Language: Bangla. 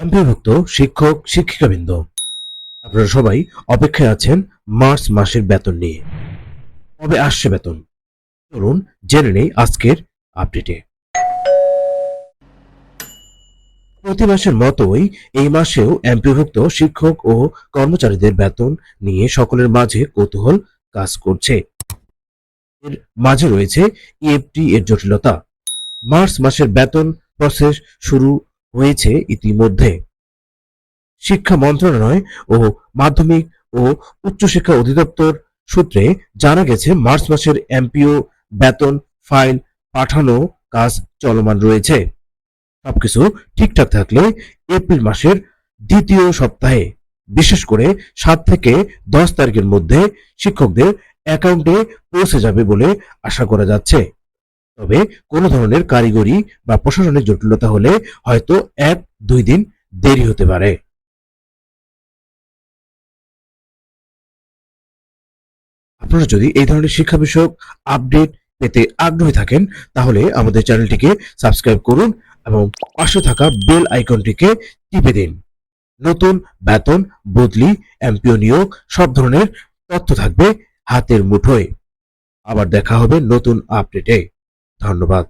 এমপিভুক্ত শিক্ষক, শিক্ষিকাবৃন্দ। আপনারা সবাই অপেক্ষায় আছেন মার্চ মাসের বেতন নিয়ে। কবে আসছে বেতন? চলুন জেনে নেই আজকের আপডেটে। প্রতি মাসের মতোই এই মাসেও এমপিভুক্ত শিক্ষক ও কর্মচারীদের বেতন নিয়ে সকলের মাঝে কৌতূহল কাজ করছে। এর মাঝে রয়েছে ইএফটি এর জটিলতা। মার্চ মাসের বেতন প্রসেস শুরু হয়েছে ইতিমধ্যে। শিক্ষা মন্ত্রণালয় ও মাধ্যমিক ও উচ্চশিক্ষা অধিদপ্তর সূত্রে জানা গেছে, মার্চ মাসের এমপিও, বেতন, ফাইল, পাঠানো কাজ চলমান রয়েছে। সবকিছু ঠিকঠাক থাকলে এপ্রিল মাসের দ্বিতীয় সপ্তাহে, বিশেষ করে সাত থেকে দশ তারিখের মধ্যে শিক্ষকদের অ্যাকাউন্টে পৌঁছে যাবে বলে আশা করা যাচ্ছে। তবে কোনো ধরনের কারিগরি বা প্রশাসনিক জটিলতা হলে হয়তো এক, দুই দিন দেরি হতে পারে। আপনারা যদি এই ধরনের শিক্ষা বিষয়ক আপডেট পেতে আগ্রহী থাকেন, তাহলে আমাদের চ্যানেলটিকে সাবস্ক্রাইব করুন এবং পাশে থাকা বেল আইকনটিকে টিপে দিন। নতুন, বেতন, বদলি, এমপিও নিয়োগ, সব ধরনের তথ্য থাকবে হাতের মুঠোয়। আবার দেখা হবে নতুন আপডেটে। ধন্যবাদ।